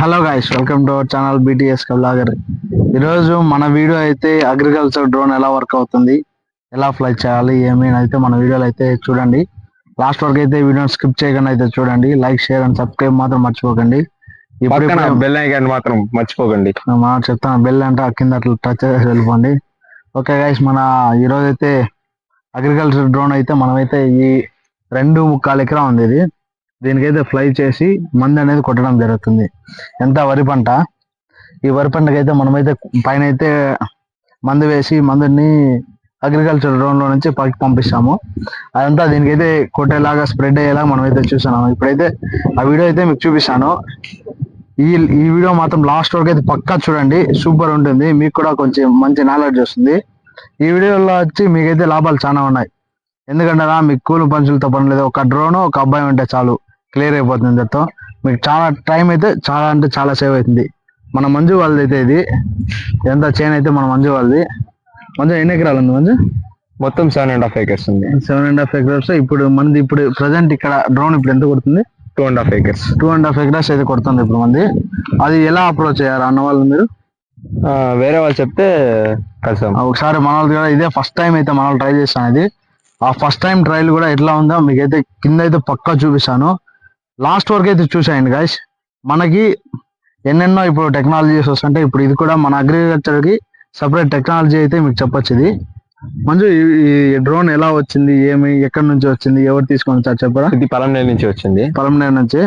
Hello guys welcome to our channel BTS blogger ఈరోజు మన video అయితే అగ్రికల్చర్ డ్రోన్ ఎలా వర్క్ అవుతుంది ఎలా ఫ్లై చేయాలి ఏమి అని అయితే మన వీడియోలో అయితే చూడండి. లాస్ట్ వరకు అయితే వీడియోని స్కిప్ చేయకుండా అయితే చూడండి. లైక్ షేర్ అండ్ సబ్స్క్రైబ్ మాత్రం మర్చిపోకండి. ఇప్పుడు బెల్ ఐకాన్ మాత్రం మర్చిపోకండి. మా చెప్తాను బెల్ అంటే ఆ కింద అట్లా టచ్ చేసి వెళ్ళిపోండి. ఓకే గైస్ మన ఈరోజు అయితే అగ్రికల్చర్ డ్రోన్ అయితే మనమైతే ఈ రెండు ముక్కాలు ఎకరా ఉంది ఇది. దీనికైతే ఫ్లై చేసి మందు అనేది కొట్టడం జరుగుతుంది. ఎంత వరి పంట? ఈ వరి పంటకైతే మనమైతే పైన అయితే మందు వేసి మందుని అగ్రికల్చర్ డ్రోన్లో నుంచి పైకి పంపిస్తాము. అదంతా దీనికైతే కొట్టేలాగా స్ప్రెడ్ అయ్యేలాగా మనమైతే చూసాము ఇప్పుడైతే ఆ వీడియో అయితే మీకు చూపిస్తాను. ఈ ఈ వీడియో మాత్రం లాస్ట్ వరకు అయితే పక్కా చూడండి. సూపర్ ఉంటుంది. మీకు కూడా కొంచెం మంచి నాలెడ్జ్ వస్తుంది. ఈ వీడియోలో వచ్చి మీకైతే లాభాలు చాలా ఉన్నాయి. ఎందుకంటే రా మీకు కూలి పంచులతో పని లేదు. ఒక డ్రోన్ ఒక అబ్బాయి ఉంటే చాలు. క్లియర్ అయిపోతుంది దాంతో మీకు చాలా టైం అయితే చాలా అంటే చాలా సేవ్ అవుతుంది. మన మంజు వాళ్ళది అయితే ఇది. ఎంత చైన్ అయితే మన మంజు వాళ్ళది. మంజు ఎన్ని ఎకరాలు ఉంది మంజు? మొత్తం సెవెన్ అండ్ హాఫ్ ఏకర్స్ ఉంది. సెవెన్ అండ్ హాఫ్ ఎకరాస్ ఇప్పుడు మనది ఇప్పుడు ప్రజెంట్ ఇక్కడ డ్రోన్ ఇప్పుడు ఎంత కొడుతుంది? Two and half acres two and half acres అయితే కొడుతుంది ఇప్పుడు మంది. అది ఎలా అప్రోచ్ అయ్యారు అన్న వాళ్ళు మీరు? వేరే వాళ్ళు చెప్తే కలిసాం ఒకసారి మన వాళ్ళు కూడా ఇదే ఫస్ట్ టైం అయితే మన ట్రై చేస్తాను ఇది. ఆ ఫస్ట్ టైం ట్రైల్ కూడా ఎట్లా ఉందో మీకైతే కింద అయితే పక్కా చూపిస్తాను. లాస్ట్ వరకు అయితే చూసాయండి గాయస్ మనకి ఎన్నెన్నో ఇప్పుడు టెక్నాలజీస్ వస్తుంటే ఇప్పుడు ఇది కూడా మన అగ్రికల్చర్కి సపరేట్ టెక్నాలజీ అయితే మీకు చెప్పొచ్చు ఇది. మంజు ఈ- డ్రోన్ ఎలా వచ్చింది? ఏమి ఎక్కడి నుంచి వచ్చింది? ఎవరు తీసుకొని వచ్చారు చెప్పరా? ఇది పలంనేరు నుంచి వచ్చింది. పొలంనేరు నుంచి.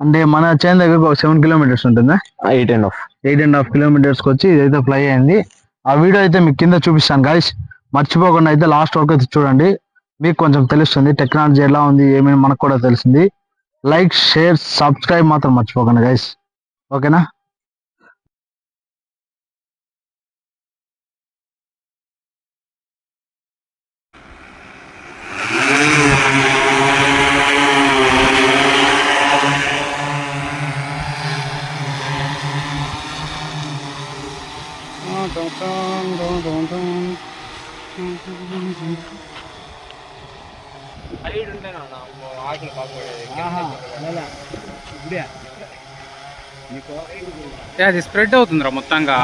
అంటే మన చైన్ దగ్గర ఒక సెవెన్ కిలోమీటర్స్ ఉంటుందా? Eight and half eight and half కిలోమీటర్స్కి వచ్చి ఇదైతే ఫ్లై అయింది. ఆ వీడియో అయితే మీకు కింద చూపిస్తాను గాయస్ మర్చిపోకుండా అయితే లాస్ట్ వరకు అయితే చూడండి. మీకు కొంచెం తెలుస్తుంది టెక్నాలజీ ఎలా ఉంది ఏమైనా మనకు కూడా తెలిసింది. లైక్ షేర్ సబ్స్క్రైబ్ మాత్రం మర్చిపోకండి గైస్ ఓకేనా ఏ, అది స్ప్రెడ్ అవుతుందిరా మొత్తంగా.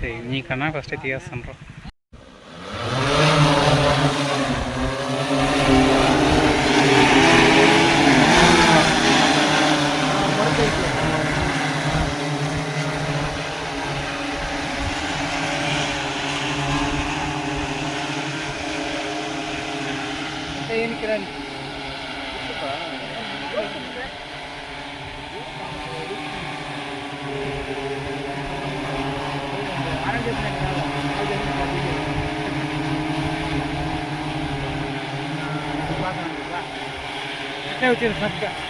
సరే, నీకన్నా ఫస్ట్ తీయేస్తాను Saya ucil sakit.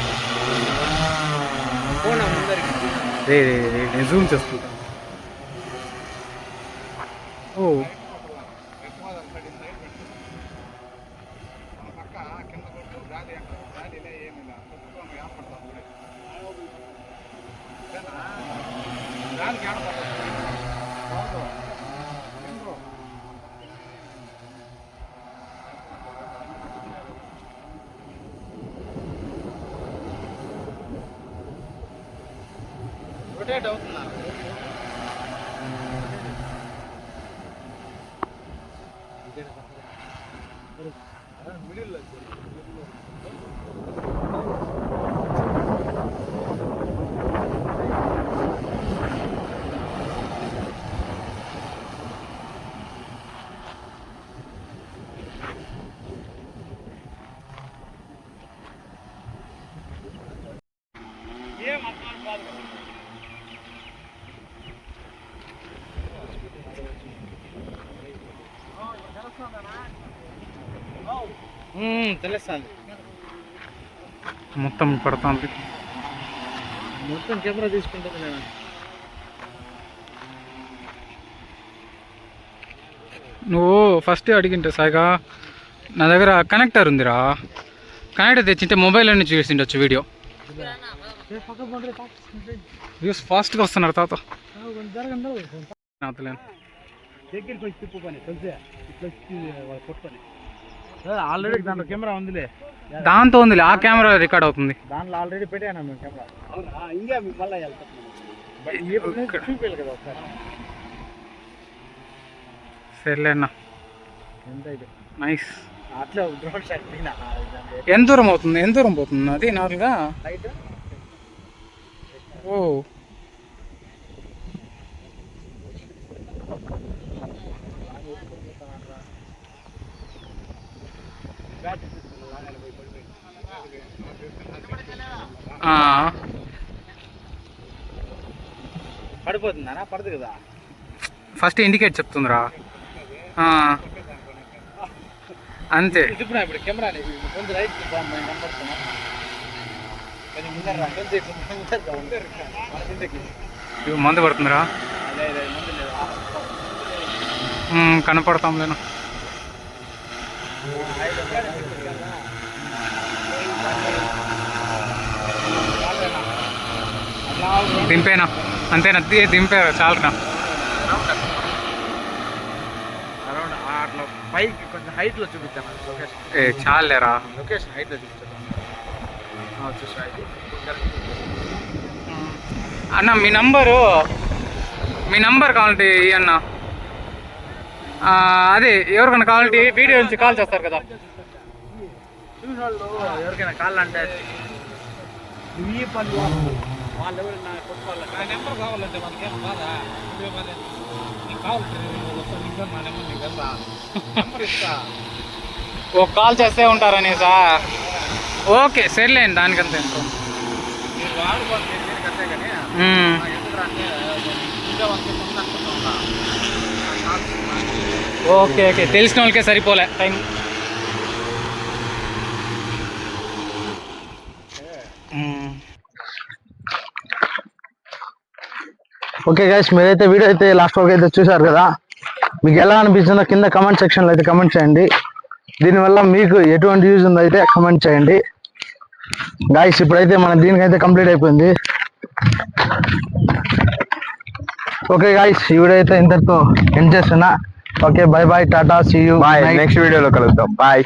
నేను జూమ్ చేసుకుంటాను ఓ. రొటేట్ అవుతున్నా తెలుస్తుంది. మొత్తం పడుతుంది. మొత్తం కెమెరా తీసుకుంటుంది నేను. నువ్వు ఫస్ట్ అడిగింటే సాయిగా నా దగ్గర కనెక్టర్ ఉందిరా. కనెక్టర్ తెచ్చింటే మొబైల్ నుంచి చూసిండొచ్చు వీడియో వ్యూస్ ఫాస్ట్గా వస్తున్నారు తాత. దగ్గరికి వచ్చి తిప్పు పని తెలిసే? ఇట్లా వచ్చి ఆల్రెడీ దాంట్లో కెమెరా ఉందిలే. దాంతో ఉంది ఆ కెమెరా రికార్డ్ అవుతుంది. దాంట్లో ఆల్రెడీ పెట్టాను మేము కెమెరా ఇంకా మళ్ళీ చూపించాలి కదా ఒకసారి? సర్లే అన్న. ఎంత ఇది? నైస్ అట్లా డ్రోన్ షాట్ దిగినా ఎంత దూరం అవుతుంది ఎంత దూరం పోతుంది? అది నార్మల్గా? లైట్ ఓ. పడిపోతుందా పడదు కదా? ఫస్ట్ ఇండికేట్ చెప్తుందిరా. అంతే. తిప్పునా ఇప్పుడు కెమెరా కొంచెం రైట్ మందు పడుతుందిరా. కనపడతాం లేను దింపేనా? అంతేనా? దింపారు అరౌండ్ అట్లా పైకి కొంచెం హైట్లో చూపించాను లొకేషన్ ఏ చాలేరా లొకేషన్ హైట్లో చూపించాను చూసా ఇది? అన్న మీ నంబరు మీ నంబర్ కావాలంటే అన్న. అదే ఎవరికైనా కావాలంటే వీడియో నుంచి కాల్ చేస్తారు కదా. ఎవరికైనా కాళ్ళు అంటే ఓ కాల్ చేస్తే ఉంటారని సార్. ఓకే సర్లేండి దానికంతే. కానీ ఓకే ఓకే. తెలిసిన వాళ్ళకే సరిపోలే. టైం. ఓకే గైస్ మీరైతే వీడియో అయితే లాస్ట్ వరకు అయితే చూసారు కదా? మీకు ఎలా అనిపించిందో కింద కమెంట్ సెక్షన్లో అయితే కమెంట్ చేయండి. దీనివల్ల మీకు ఎటువంటి యూజ్ ఉందో అయితే కమెంట్ చేయండి. గాయస్ ఇప్పుడైతే మన దీనికైతే కంప్లీట్ అయిపోయింది. ఓకే గాయస్ ఈ వీడియో అయితే ఇంతటితో ఎండ్ చేస్తున్నా. okay bye bye tata see you bye next వీడియోలో కలుద్దాం బాయ్